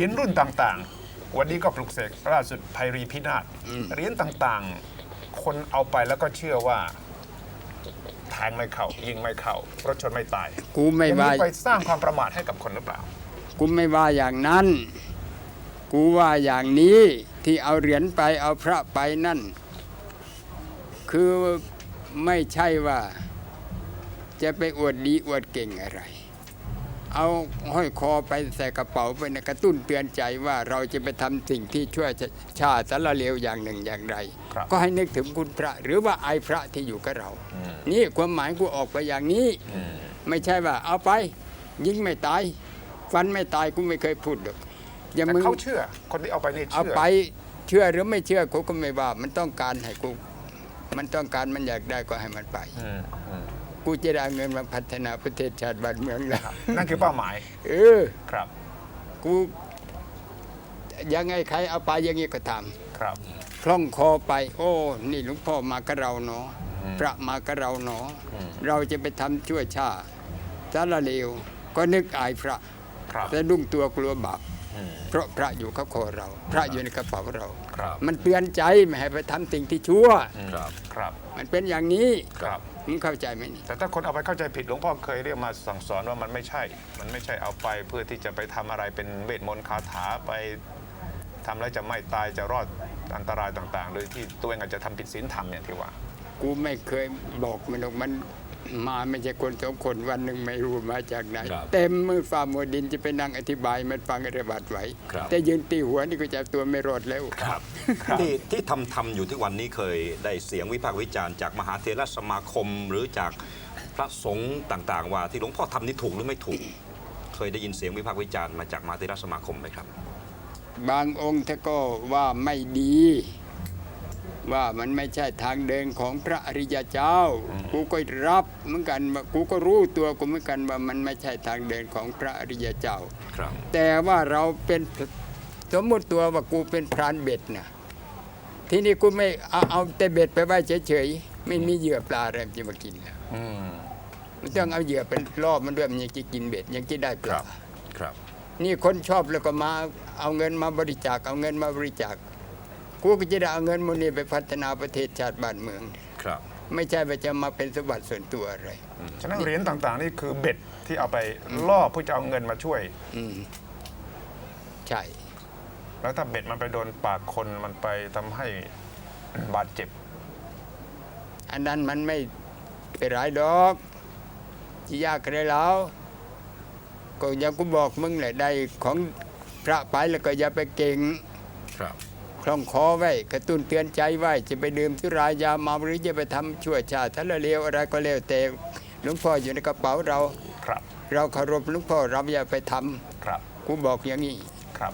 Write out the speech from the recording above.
เหรียญรุ่นต่างๆ วันนี้ก็ปลุกเสกล่าสุดไพรีพินาศเหรียญต่างๆ คนเอาไปแล้วก็เชื่อว่าแทงไม่เข้ายิงไม่เข้ารถชนไม่ตายกูไม่อย่างว่านี้ไปสร้างความประมาทให้กับคนหรือเปล่า กูไม่ว่าอย่างนั้น กูว่าอย่างนี้ที่เอาเหรียญไปเอาพระไปนั่น คือไม่ใช่ว่า จะไปอวดดีอวดเก่งอะไร เอาห้อยคอไปใส่กระเป๋าไปนะกระตุ้นเตือนใจว่าเราจะไปทำสิ่งที่ช่วยชาติสารเลวอย่างหนึ่งอย่างใดครับก็ให้นึกถึงคุณพระ หรือว่าไอพระที่อยู่กับเรา นี่ความหมายกูออกไปอย่างนี้ ไม่ใช่ว่า เอาไป ยิงไม่ตายฟันไม่ตายกูไม่เคยพูดหรอกอย่าแต่มึงเขาเชื่อ คนที่เอาไปนี่เอาเชื่อไปเชื่อหรือไม่เชื่อกูก็ไม่ว่า มันต้องการให้กูมันต้องการมันอยากได้ก็ให้มันไปอืมอืม กูจะได้เอาเงินมาพัฒนาประเทศชาติบ้านเมืองแล้วนั่นคือเป้าหมาย เออครับ กูยังไงใครเอาไปอย่างนี้ก็ทครับำคล่องคอไป โอ้ นี่หลวงพ่อมากับเราเนาะพระมากับเราเนาะเราจะไปทำชั่วชาติสารเลวก็นึกอายพระครับแต่ดุ้งตัวกลัวบาปอืมเพราะพระอยู่กับคอเรา พระอยู่ในกระเป๋าเราครับมันเตือนใจไม่ให้ไปทำสิ่งที่ชั่วครับครับ มันเป็นอย่างนี้ครับมึงเข้าใจไหมนี่แต่ถ้าคนเอาไปเข้าใจผิดหลวงพ่อเคยเรียกมาสั่งสอนว่ามันไม่ใช่ มันไม่ใช่เอาไปเพื่อที่จะไปทำอะไรเป็นเวทมนต์คาถาไปทำแล้วจะไม่ตายจะรอดอันตรายต่างๆ หรือที่ตัวเองอาจจะทำผิดศีลธรรมเนี่ยที่ว่า กูไม่เคยบอกมันหรอกมันมาไม่ใช่คนสองคนวันหนึ่งไม่รู้มาจากไหน ครับเต็มมือฝ่ามือดินจะไปนั่งอธิบายมันฟังระบาดไหวครับ แต่ยืนตีหัวนี่ก็จะเอาตัวไม่รอดแล้ว ครับที่ที่ทำทำอยู่ที่วันนี้เคยได้เสียงวิพากษ์วิจารณ์จากมหาเถรสมาคม หรือจากพระสงฆ์ต่าง ๆ ว่าที่หลวงพ่อทำนี่ถูกหรือไม่ถูก เคยได้ยินเสียงวิพากษ์วิจารณ์มาจากมหาเถรสมาคมไหมครับ บางองค์ท่านก็ว่าไม่ดี ว่ามันไม่ใช่ทางเดินของพระอริยเจ้า กูก็รับเหมือนกันว่ากูก็รู้ตัวกูเหมือนกันว่ามันไม่ใช่ทางเดินของพระอริยเจ้าครับแต่ว่าเราเป็นสมมติตัวว่ากูเป็นพรานเบ็ดนะทีนี้กูไม่เอาเอาแต่เบ็ดไปไว้เฉยๆไม่มีเหยื่อปลาอะไรจะมากินแล้วอืมมันต้องเอาเหยื่อเป็นรอบมันด้วยมันยังจะกินเบ็ดยังจะได้ปลาครับ นี่คนชอบแล้วก็มาเอาเงินมาบริจาคเอาเงินมาบริจาค กูก็จะได้เอาเงินมูลนี้ไปพัฒนาประเทศชาติบ้านเมือง ครับ ไม่ใช่ว่าจะมาเป็นสมบัติส่วนตัวอะไรฉะนั้นเหรียญต่างๆ นี่คือเบ็ดที่เอาไปล่อเพื่อจะเอาเงินมาช่วย อืมใช่ แล้วถ้าเบ็ดมันไปโดนปากคนมันไปทำให้บาดเจ็บ อันนั้นมันไม่เป็นไรดอกที่ยากอะไรแล้ว ก็อยังกูบอกมึงแหละได้ของพระไปแล้วก็อย่าไปเก่งครับ คล่องคอไว้กระตุ้นเตือนใจไว้จะไปดื่มสุรายาเมาหรือจะไปทำชั่วชาติทะเลวอะไรก็แล้วแต่หลวงพ่ออยู่ในกระเป๋าเราครับ เราเคารพหลวงพ่อเราอย่าไปทำครับกูบอกอย่างนี้ครับ